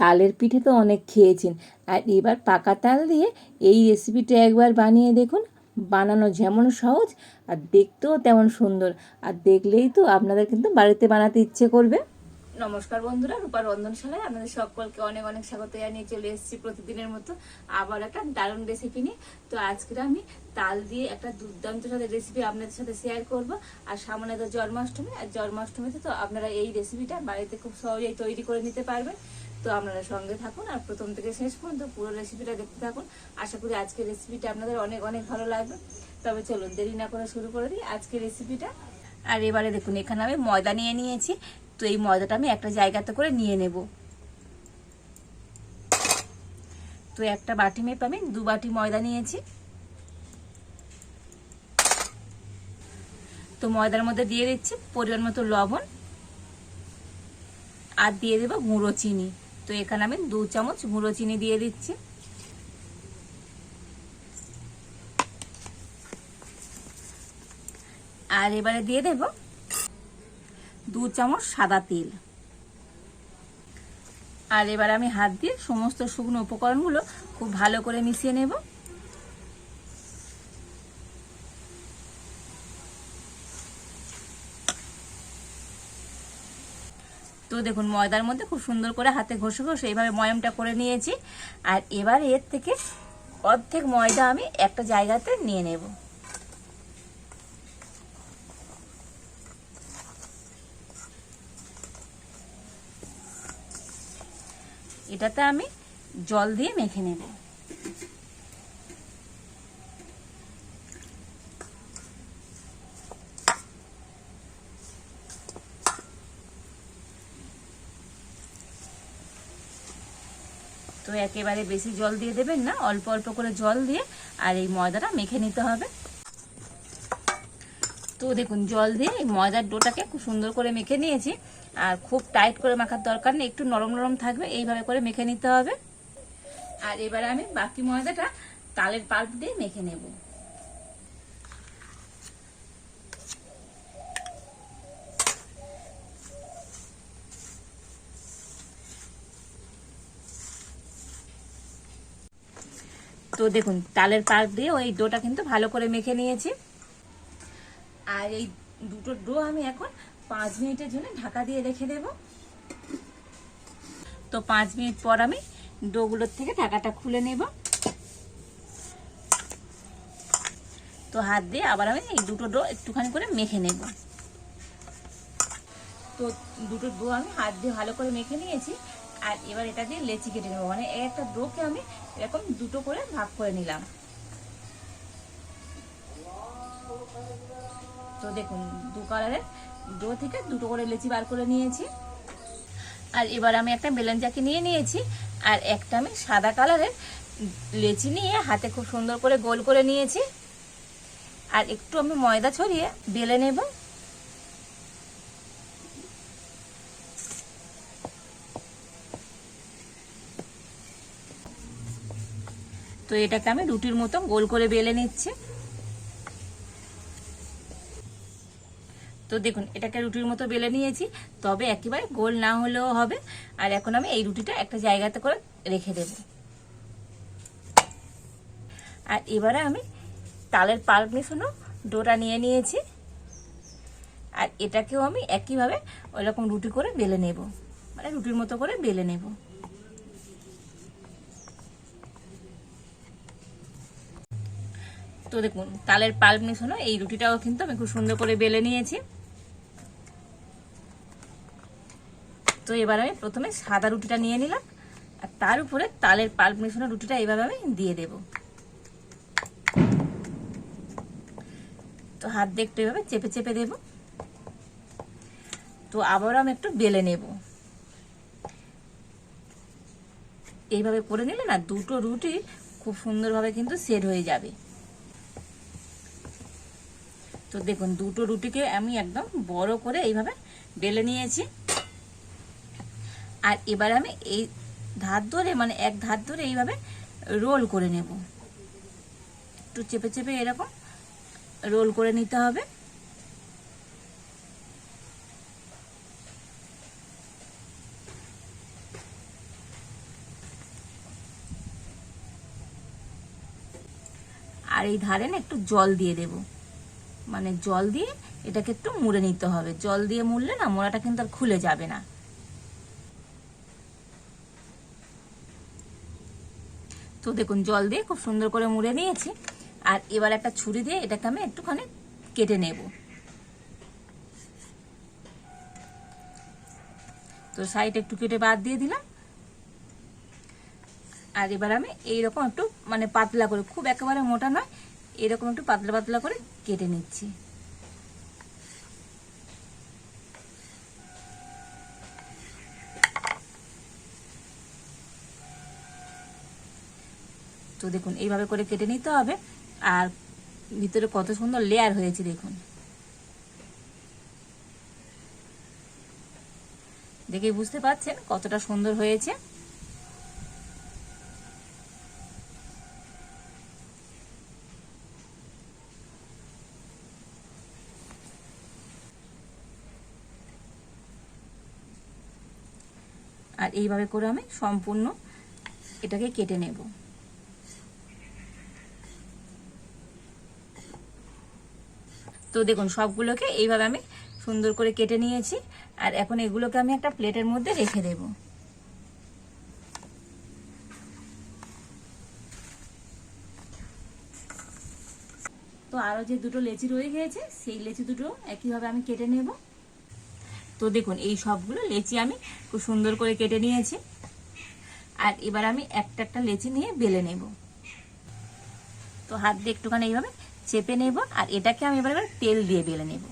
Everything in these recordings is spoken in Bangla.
তালের পিঠে তো অনেক খেয়েছেন। আর এবার পাকা তাল দিয়ে এই রেসিপিটা একবার বানিয়ে দেখুন। বানানো যেমন সহজ আর দেখতেও তেমন সুন্দর। আর দেখলেই তো আপনাদের কিন্তু বাড়িতে বানাতে ইচ্ছে করবে। নমস্কার বন্ধুরা রূপার রন্ধনশালায় আপনাদের সকলকে অনেক অনেক স্বাগত জানিয়ে চলে এসেছি প্রতিদিনের মতো আবার একটা দারুণ রেসিপি নিয়ে। তো আজকে আমি তাল দিয়ে একটা দুর্দান্ত সাথে রেসিপি আপনাদের সাথে শেয়ার করব। আর সামনে তো জন্মাষ্টমী, আর জন্মাষ্টমীতে তো আপনারা এই রেসিপিটা বাড়িতে খুব সহজেই তৈরি করে নিতে পারবেন। তো আপনারা সঙ্গে থাকুন আর প্রথম থেকে শেষ পর্যন্ত পুরো রেসিপিটা দেখতে থাকুন। আশা করি আজকের রেসিপিটা আপনাদের অনেক অনেক ভালো লাগবে। তবে চলুন, দেরি না করে শুরু করে দিই আজকের রেসিপিটা আর এবারে দেখুন, এখানে আমি ময়দা নিয়ে নিয়েছি। তো এই ময়দাটা আমি একটা জায়গাতে করে নিয়ে নেব। তো একটা বাটি মেপ আমি দু বাটি ময়দা নিয়েছি। তো ময়দার মধ্যে দিয়ে দিচ্ছি পরিমাণ মতো লবণ। আর দিয়ে দেবো গুঁড়ো চিনি। তো এখানে আমি দু চামচ গুঁড়ো চিনি দিয়ে দিচ্ছি। আর এবারে দিয়ে দেব দু চামচ সাদা তেল। আর এবার আমি হাত দিয়ে সমস্ত শুকনো উপকরণগুলো খুব ভালো করে মিশিয়ে নেব। তো দেখুন, ময়দার মধ্যে খুব সুন্দর করে হাতে ঘষে ঘষে এইভাবে ময়মটা করে নিয়েছি। আর এবার এর থেকে অর্ধেক ময়দা আমি একটা জায়গাতে নিয়ে নেব। এটাতে আমি জল দিয়ে মেখে নেব। তো একেবারে বেশি জল দিয়ে দেবেন না, অল্প অল্প করে জল দিয়ে আর এই ময়দাটা মেখে নিতে হবে। তো দেখুন, জল দিয়ে এই ময়দার ডোটাকে খুব সুন্দর করে মেখে নিয়েছি। আর খুব টাইট করে মাখার দরকার নেই, একটু নরম নরম থাকবে, এইভাবে করে মেখে নিতে হবে। আর এবারে আমি বাকি ময়দাটা তালের পাল্প দিয়ে মেখে নেব। তো দেখুন, তালের পাল্প দিয়ে ওই ডোটা কিন্তু ভালো করে মেখে নিয়েছি। আর এই দুটো ডো আমি এখন পাঁচ মিনিটের জন্য ঢাকা দিয়ে রেখে দেব। তো পাঁচ মিনিট পর আমি ডোগুলোর থেকে ঢাকাটা খুলে নেব। তো হাত দিয়ে আবার আমি এই দুটো ডো একটুখানি করে মেখে নেব। তো দুটো ডো আমি হাত দিয়ে ভালো করে মেখে নিয়েছি। আর এবার এটা দিয়ে লেচি কেটে নেব। মানে একটা ডোকে আমি এরকম দুটো করে ভাগ করে নিলাম। তো দেখুন, দু কালারের ডো থেকে দুটো করে লেচি বার করে নিয়েছি। আর এবার আমি একটা বেলেঞ্জাকে নিয়ে নিয়েছি। আর একটা আমি সাদা কালারের লেচি নিয়ে হাতে খুব সুন্দর করে গোল করে নিয়েছি। আর একটু আমি ময়দা ছড়িয়ে বেলে নেব। তো এটাকে আমি রুটির মতো গোল করে বেলে নিচ্ছি। তো দেখুন, এটাকে রুটির মতো বেলে নিয়েছি, তবে একেবারে গোল না হলেও হবে। আর এখন আমি এই রুটিটা একটা জায়গাতে করে রেখে দেব। আর এবারে আমি তালের পাল্প মিশানো ডোটা নিয়ে নিয়েছি। আর এটাকেও আমি একইভাবে ওইরকম রুটি করে বেলে নেব। মানে রুটির মতো করে বেলে নেব। তো দেখুন, তালের পাল্প মিশানো, এই রুটিটাও কিন্তু আমি খুব সুন্দর করে বেলে নিয়েছি। তো এবার আমি প্রথমে সাদা রুটিটা নিয়ে নিলাম, আর তার উপরে তালের পাল্প মিশানো রুটিটা এইভাবে আমি দিয়ে দেব। তো হাত দিয়ে একটু এভাবে চেপে চেপে দেব। তো আবারও আমি একটু বেলে নেব। এইভাবে করে নিলে না, দুটো রুটি খুব সুন্দরভাবে কিন্তু সেট হয়ে যাবে। তো দেখুন, দুটো রুটিকে আমি একদম বড় করে এইভাবে বেলে নিয়েছি। আর এবার আমি এই ধার ধরে মানে এক ধার ধরে এইভাবে রোল করে নেব। একটু চেপে চেপে এরকম রোল করে নিতে হবে। আর এই ধারে না একটু জল দিয়ে দেবো। মানে জল দিয়ে এটাকে একটু মুড়ে নিতে হবে। জল দিয়ে মুড়লে না মোড়াটা কিন্তু আর খুলে যাবে না। তো দেখুন, জল দিয়ে খুব সুন্দর করে মুড়ে নিয়েছি। আর এবার একটা ছুরি দিয়ে এটাকে আমি একটুখানি কেটে নেব। তো সাইড একটু কেটে বাদ দিয়ে দিলাম। আর এবার আমি এইরকম একটু মানে পাতলা করে, খুব একেবারে মোটা নয় এরকম একটু পাতলা পাতলা করে কেটে নিচ্ছি। তো দেখুন, এইভাবে করে কেটে নিতে হবে। আর ভিতরে কত সুন্দর লেয়ার হয়েছে, দেখুন। দেখে বুঝতে পারছেন কতটা সুন্দর হয়েছে। আর এইভাবে করে আমি সম্পূর্ণ এটাকে কেটে নেব। তো দেখুন, সবগুলোকে এইভাবে আমি সুন্দর করে কেটে নিয়েছি। আর এখন এগুলোকে আমি একটা প্লেটের মধ্যে রেখে দেব। তো আরও যে দুটো লেচি রয়ে গিয়েছে, সেই লেচি দুটো একইভাবে আমি কেটে নেব। তো দেখুন, এই সবগুলো লেচি আমি খুব সুন্দর করে কেটে নিয়েছি। আর এবার আমি একটা একটা লেচি নিয়ে বেলে নেব। তো হাত দিয়ে একটুখানি এইভাবে চেপে নেব আর এটাকে আমি এবার তেল দিয়ে বেলে নেব।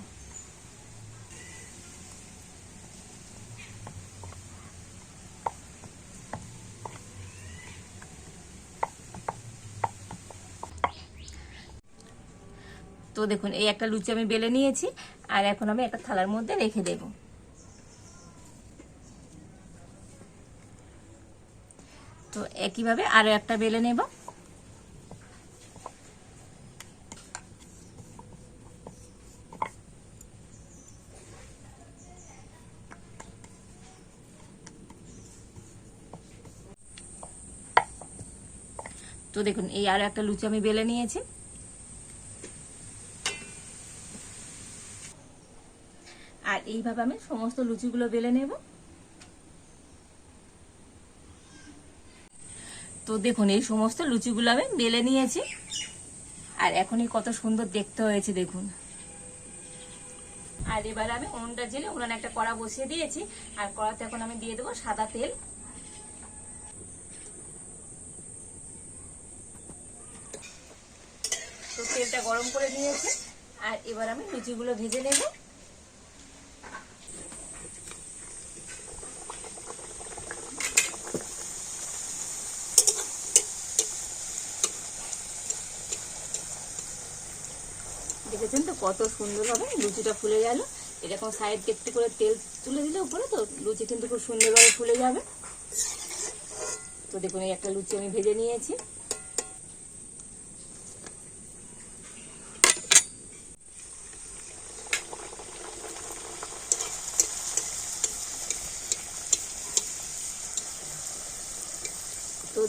তো দেখুন, এই একটা লুচি আমি বেলে নিয়েছি আর এখন আমি একটা থালার মধ্যে রেখে দেব তো একইভাবে আরও একটা বেলে নেব। তো দেখুন, এই আরও একটা লুচি আমি বেলে নিয়েছি। আর এইভাবে আমি সমস্ত লুচিগুলো বেলে নেব। তো দেখুন, এই সমস্ত লুচিগুলো আমি বেলে নিয়েছি। আর এখনই কত সুন্দর দেখতে হয়েছে, দেখুন। আর এবার আমি উনুনটা জেলে উনানে একটা কড়া বসিয়ে দিয়েছি। আর কড়াতে এখন আমি দিয়ে দেবো সাদা তেল। তো তেলটা গরম করে নিয়েছি। আর এবার আমি লুচিগুলো ভেজে নেব। দেখেছেন তো কত সুন্দরভাবে লুচিটা ফুলে গেল। এরকম সাইড একটু করে তেল তুলে দিলে উপরে তো লুচি কিন্তু খুব সুন্দরভাবে ফুলে যাবে। তো দেখুন, এই একটা লুচি আমি ভেজে নিয়েছি।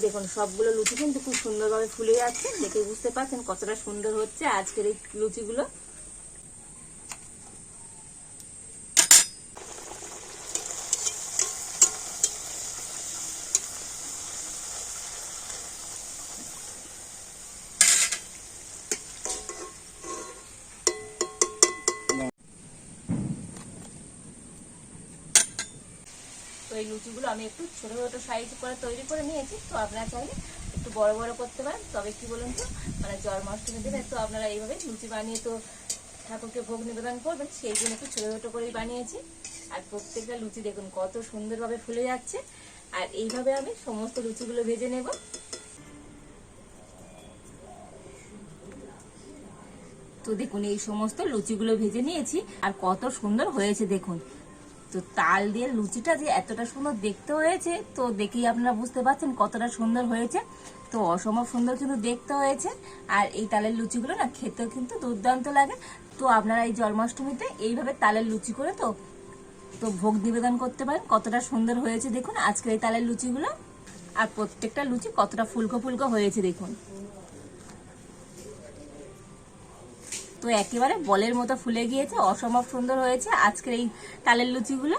দেখুন, সবগুলো লুচি কিন্তু খুব সুন্দরভাবে ফুলে যাচ্ছে। দেখে বুঝতে পারছেন কতটা সুন্দর হচ্ছে আজকের এই লুচিগুলো। লুচিগুলো আমি একটু ছোটো ছোটো সাইজ করে তৈরি করে নিয়েছি। তো আপনারা চাইলে একটু বড় বড় করতে পারেন। তবে কি বলুন তো মানে জন্মাষ্টমীর দিনে তো আপনারা এইভাবে লুচি বানিয়ে তো ঠাকুরকে ভোগ নিবেদন করবেন। সেই জন্য একটু ছোটো ছোটো করেই বানিয়েছি। আর প্রত্যেকটা লুচি দেখুন কত সুন্দরভাবে ফুলে যাচ্ছে। আর এইভাবে আমি সমস্ত লুচিগুলো ভেজে নেব। তো দেখুন, এই সমস্ত লুচিগুলো ভেজে নিয়েছি। আর কত সুন্দর হয়েছে দেখুন। তো তাল দিয়ে, লুচিটা যে এতটা সুন্দর দেখতে হয়েছে, তো দেখেই আপনারা বুঝতে পারছেন কতটা সুন্দর হয়েছে। তো অসম্ভব সুন্দর কিন্তু দেখতে হয়েছে। আর এই তালের লুচিগুলো না খেতেও কিন্তু দুর্দান্ত লাগে। তো আপনারা এই জন্মাষ্টমীতে এইভাবে তালের লুচি করে তো তো ভোগ নিবেদন করতে পারেন। কতটা সুন্দর হয়েছে দেখুন। আজকের এই তালের লুচিগুলো, আর প্রত্যেকটা লুচি কতটা ফুলকো ফুলকো হয়েছে দেখুন। তো একেবারে বলের মতো ফুলে গিয়েছে, অসম্ভব সুন্দর হয়েছে। আজকের এই তালের লুচিগুলো,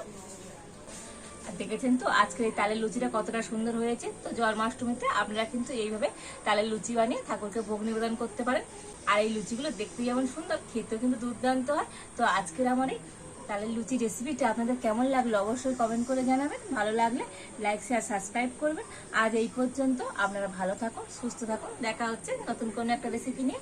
দেখেছেন তো? আজকের এই তালের লুচিটা কতটা সুন্দর হয়েছে। তো জন্মাষ্টমীতে আপনারা কিন্তু এইভাবে তালের লুচি বানিয়ে ঠাকুরকে ভোগ নিবেদন করতে পারেন। আর এই লুচিগুলো দেখতে যেমন সুন্দর, খেতেও কিন্তু দুর্দান্ত হয়। তো আজকের আমার এই তালের লুচি রেসিপিটা আপনাদের কেমন লাগল অবশ্যই কমেন্ট করে জানাবেন। ভালো লাগলে লাইক শেয়ার সাবস্ক্রাইব করবেন। আজ এই পর্যন্ত আপনারা ভালো থাকুন, সুস্থ থাকুন। দেখা হচ্ছে নতুন কোনো একটা রেসিপি নিয়ে।